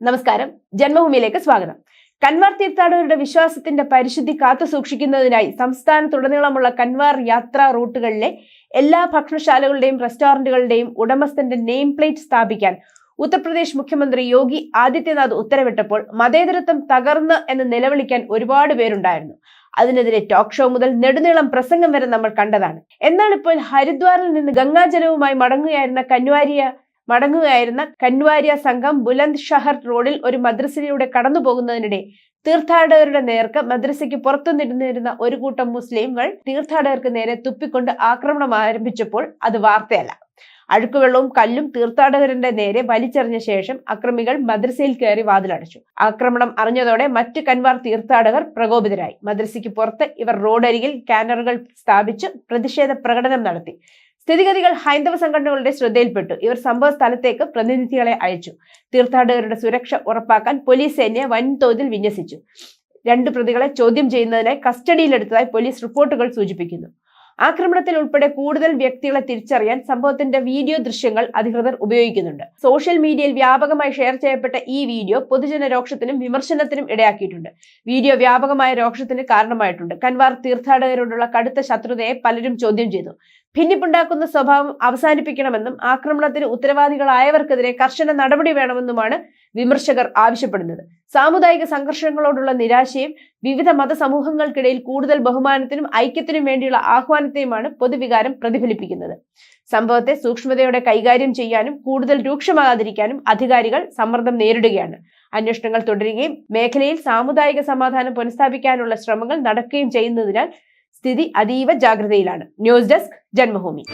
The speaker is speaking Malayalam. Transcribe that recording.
നമസ്കാരം. ജന്മഭൂമിയിലേക്ക് സ്വാഗതം. കൻവാർ തീർത്ഥാടകരുടെ വിശ്വാസത്തിന്റെ പരിശുദ്ധി കാത്തു സൂക്ഷിക്കുന്നതിനായി സംസ്ഥാനത്തുടനീളമുള്ള കൻവാർ യാത്രാ റൂട്ടുകളിലെ എല്ലാ ഭക്ഷണശാലകളുടെയും റെസ്റ്റോറന്റുകളുടെയും ഉടമസ്ഥന്റെ നെയിം പ്ലേറ്റ് സ്ഥാപിക്കാൻ ഉത്തർപ്രദേശ് മുഖ്യമന്ത്രി യോഗി ആദിത്യനാഥ് ഉത്തരവിട്ടപ്പോൾ മതേതരത്വം തകർന്ന് എന്ന് നിലവിളിക്കാൻ ഒരുപാട് പേരുണ്ടായിരുന്നു. അതിനെതിരെ ടോക്ക് ഷോ മുതൽ നെടുനീളം പ്രസംഗം വരെ നമ്മൾ കണ്ടതാണ്. എന്നാൽ ഇപ്പോൾ ഹരിദ്വാറിൽ നിന്ന് ഗംഗാജലവുമായി മടങ്ങുകയായിരുന്ന കന്വാരിയ മടങ്ങുകയായിരുന്ന കൻവാരിയ സംഘം ബുലന്ദ് ഷഹർ റോഡിൽ ഒരു മദ്രസയിലൂടെ കടന്നു പോകുന്നതിനിടെ തീർത്ഥാടകരുടെ നേർക്ക് മദ്രസയ്ക്ക് പുറത്തു നിന്നിരുന്ന ഒരു കൂട്ടം മുസ്ലിംകൾ തീർത്ഥാടകർക്ക് നേരെ തുപ്പിക്കൊണ്ട് ആക്രമണം ആരംഭിച്ചപ്പോൾ അത് വാർത്തയല്ല. അഴുക്കുവെള്ളവും കല്ലും തീർത്ഥാടകരുടെ നേരെ വലിച്ചെറിഞ്ഞ ശേഷം അക്രമികൾ മദ്രസയിൽ കയറി വാതിലടച്ചു. ആക്രമണം അറിഞ്ഞതോടെ മറ്റ് കൻവാർ തീർത്ഥാടകർ പ്രകോപിതരായി. മദ്രസയ്ക്ക് പുറത്ത് ഇവർ റോഡരികിൽ കാനറുകൾ സ്ഥാപിച്ച് പ്രതിഷേധ പ്രകടനം നടത്തി. സ്ഥിതിഗതികൾ ഹൈന്ദവ സംഘടനകളുടെ ശ്രദ്ധയിൽപ്പെട്ടു. ഇവർ സംഭവ സ്ഥലത്തേക്ക് പ്രതിനിധികളെ അയച്ചു. തീർത്ഥാടകരുടെ സുരക്ഷ ഉറപ്പാക്കാൻ പോലീസ് സേനയെ വൻതോതിൽ വിന്യസിച്ചു. രണ്ട് പ്രതികളെ ചോദ്യം ചെയ്യുന്നതിനായി കസ്റ്റഡിയിലെടുത്തതായി പോലീസ് റിപ്പോർട്ടുകൾ സൂചിപ്പിക്കുന്നു. ആക്രമണത്തിൽ ഉൾപ്പെടെ കൂടുതൽ വ്യക്തികളെ തിരിച്ചറിയാൻ സംഭവത്തിന്റെ വീഡിയോ ദൃശ്യങ്ങൾ അധികൃതർ ഉപയോഗിക്കുന്നുണ്ട്. സോഷ്യൽ മീഡിയയിൽ വ്യാപകമായി ഷെയർ ചെയ്യപ്പെട്ട ഈ വീഡിയോ പൊതുജന രോക്ഷത്തിനും വിമർശനത്തിനും ഇടയാക്കിയിട്ടുണ്ട്. വീഡിയോ വ്യാപകമായ രോക്ഷത്തിന് കാരണമായിട്ടുണ്ട്. കൻവാർ തീർത്ഥാടകരോടുള്ള കടുത്ത ശത്രുതയെ പലരും ചോദ്യം ചെയ്തു. ഭിന്നിപ്പുണ്ടാക്കുന്ന സ്വഭാവം അവസാനിപ്പിക്കണമെന്നും ആക്രമണത്തിന് ഉത്തരവാദികളായവർക്കെതിരെ കർശന നടപടി വേണമെന്നുമാണ് വിമർശകർ ആവശ്യപ്പെടുന്നത്. സാമുദായിക സംഘർഷങ്ങളോടുള്ള നിരാശയും വിവിധ മതസമൂഹങ്ങൾക്കിടയിൽ കൂടുതൽ ബഹുമാനത്തിനും ഐക്യത്തിനും വേണ്ടിയുള്ള ആഹ്വാനത്തെയുമാണ് പൊതുവികാരം പ്രതിഫലിപ്പിക്കുന്നത്. സംഭവത്തെ സൂക്ഷ്മതയോടെ കൈകാര്യം ചെയ്യാനും കൂടുതൽ രൂക്ഷമാകാതിരിക്കാനും അധികാരികൾ സമ്മർദ്ദം നേരിടുകയാണ്. അന്വേഷണങ്ങൾ തുടരുകയും മേഖലയിൽ സാമുദായിക സമാധാനം പുനഃസ്ഥാപിക്കാനുള്ള ശ്രമങ്ങൾ നടക്കുകയും ചെയ്യുന്നതിനാൽ സ്ഥിതി അതീവ ജാഗ്രതയിലാണ്. News desk Janmabhumi.